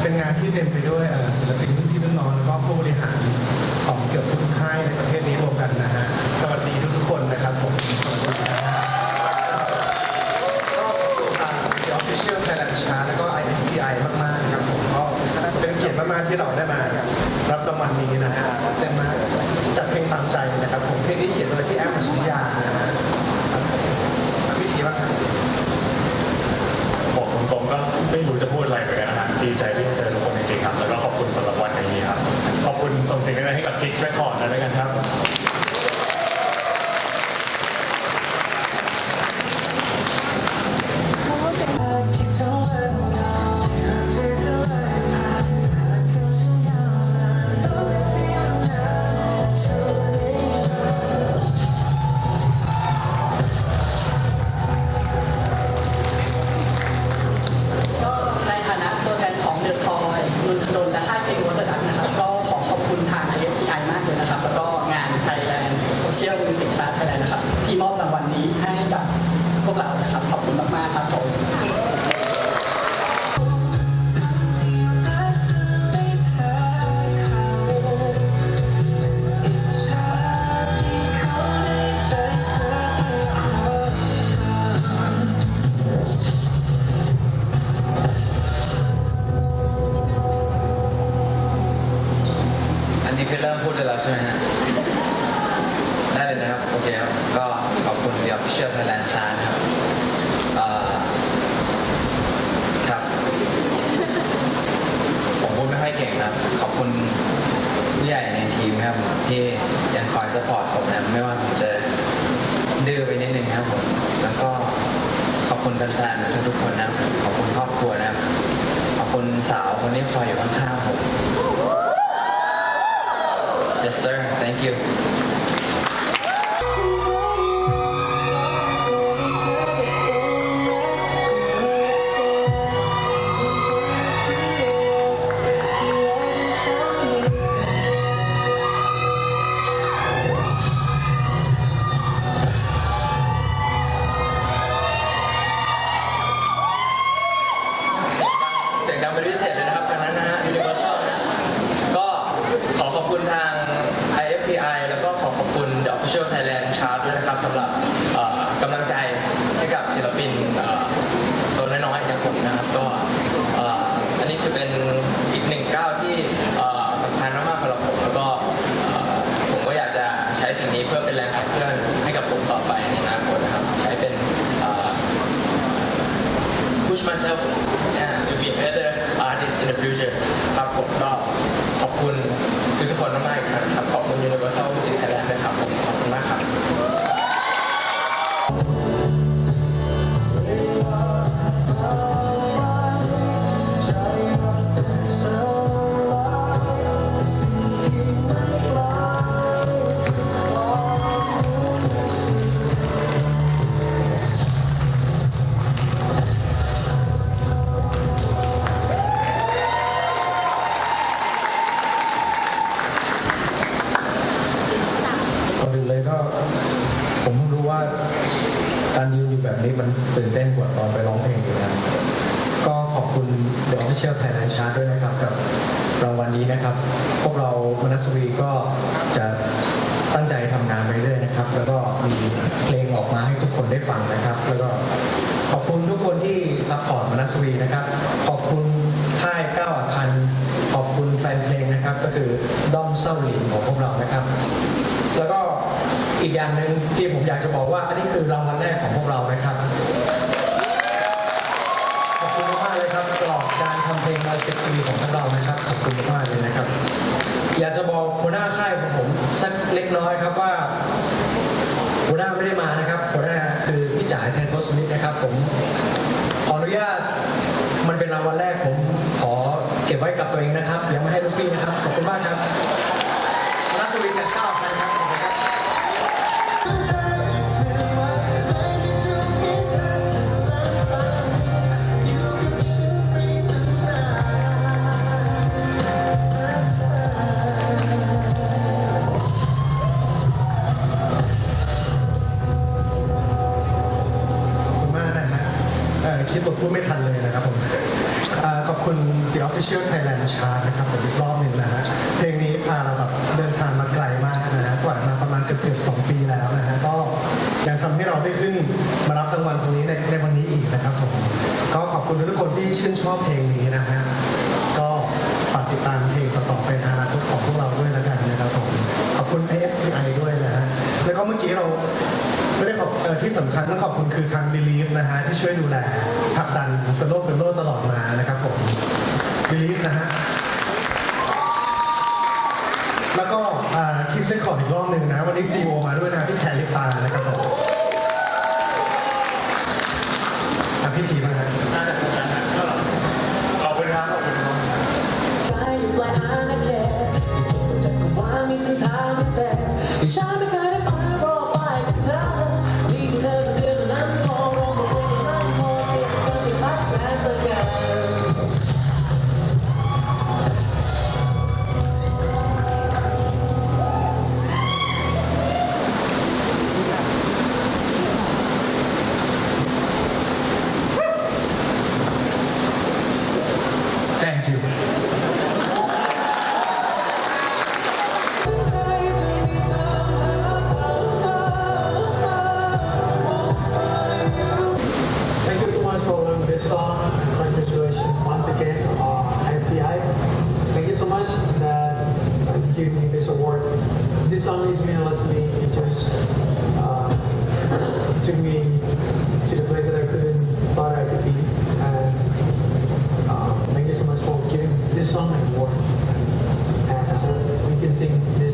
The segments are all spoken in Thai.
เป็นงานที่เต็มไปด้วยศิลปิน คุณสาวคนนี้คอยอยู่ข้างๆผม Yes, sir. Thank you. ็คือด้อมเศร้าหลินของพวกเรานะครับ แล้วก็อีกอย่างหนึ่งที่ผมอยากจะบอกว่า อันนี้คือรางวัลแรกของพวกเรานะครับขอบคุณมากเลยครับตลอดการทำเพลงมาสิบปีของพวกเรานะครับขอบคุณมากเลยนะครับ อยากจะบอกหัวหน้าค่ายของผมสักเล็กน้อยครับว่าหัวหน้าไม่ได้มานะครับหัวหน้าคือพี่จ๋าแทนทสมิธนะครับ ผมขออนุญาตมันเป็นรางวัลแรกผม เก็บไว้กับตัวเองนะครับ ยังไม่ให้ลูกพี่นะครับ ขอบคุณมากครับรัสวีจากเก้าพันครับขอบคุณมากนะครับคิดบทพูดไม่ทันเลยนะครับผม The Official Thailand Chart นะครับผมอีกรอบหนึ่งนะฮะเพลงนี้พาเราแบบเดินทางมาไกลมากนะฮะกว่ามาประมาณเกือบเกือบสองปีแล้วนะฮะก็ยังทำให้เราได้ขึ้นมารับรางวัลตรงนี้ในในวันนี้อีกนะครับผมก็ขอบคุณทุกคนที่ชื่นชอบเพลงนี้นะฮะก็ฝากติดตามเพลงต่อๆไปในอนาคตของพวกเราด้วยแล้วกันนะครับผมขอบคุณ AFPI ด้วยนะฮะแล้วก็เมื่อกี้เราไม่ได้ขอบเอ่อที่สำคัญต้องขอบคุณคือทาง ฟนะฮะที่ช่วยดูแลผักดันสโลเฟโลตลอดมานะครับผมบิลีฟนะฮะแล้วก็คิดเส้นขออีกรอบหนึ่งนะ วันนี้ซีโอมาด้วยนะพี่แทนลิปตานะครับผม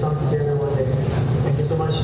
together one day. Thank you so much.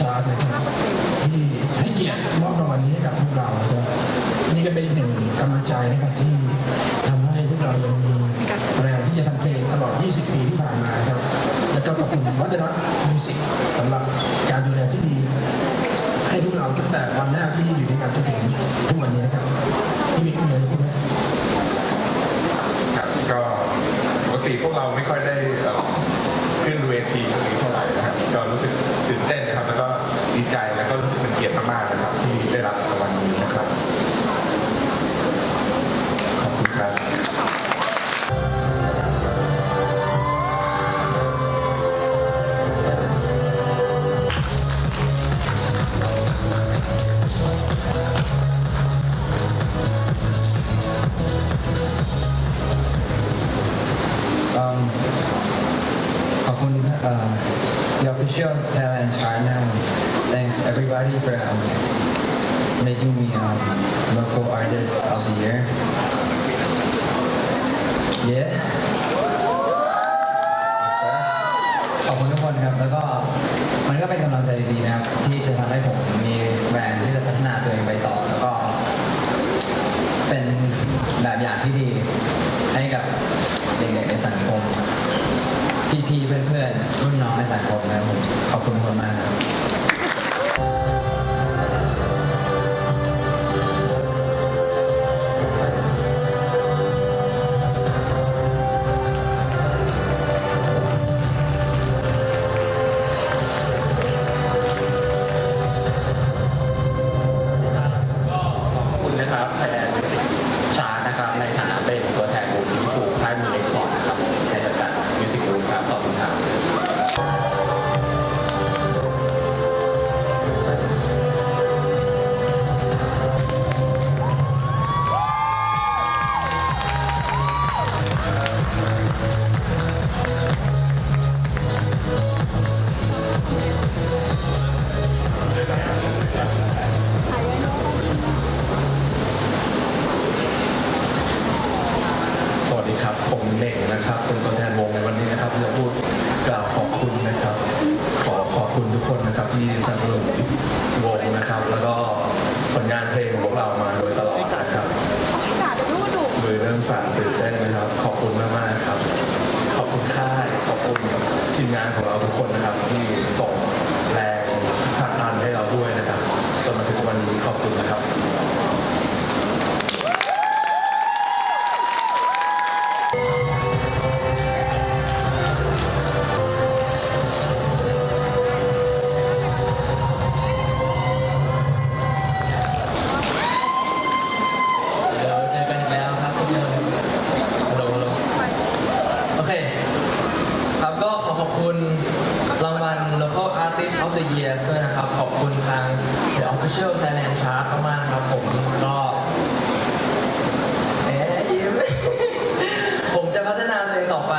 ชานะครับที่ให้เกียรติมอบรางวัลนี้ให้กับพวกเรานะครับนี่ก็เป็นหนึ่งกำลังใจนะครับที่ทำให้พวกเรายังมีแรงที่จะทำเพลงตลอด 20 ปีที่ผ่านมาครับแล้วก็ขอบคุณวัฒนธรรมมิวสิก ดีใจแล้วก็รู้สึกเป็นเกียรติมากๆ คุณทุกคนครับ แล้วก็มันก็เป็นกำลังใจดีนะครับ ที่จะทำให้ผมมีแรงที่จะพัฒนาตัวเองไปต่อ แล้วก็ เป็นแบบอย่างที่ดี พลงของพวกเรามาโดยตลอดนะครับค่ะรู้ถูกมือเริ่มสั่นตื่นเต้นนะครับ ขอบคุณมากมากครับ ขอบคุณค่ายขอบคุณทีมงานของเราทุกคนนะครับ ที่ส่งแรงผลักดันให้เราด้วย สด้วยนะครับ ขอบคุณทาง The Official Thailand Chart มากๆครับผมก็เอ๊ะผมจะพัฒนาตัวเองต่อไป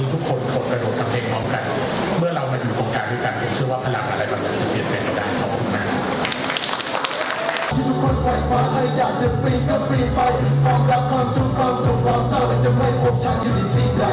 นี้ทุกคนกดกระโดดทำเพลงพร้อมกัน เมื่อเรามาอยู่ตรงกลางด้วยกันผมเชื่อว่าพลังอะไรบางอย่างจะเปลี่ยนแปลงได้ขอบคุณมากที่ทุกคนใฝ่ฝันใครอยากจะปีนก็ปีนไปความรักความสุขความสุขความเศร้ามันจะไม่พบฉันอยู่ในสิ่งใด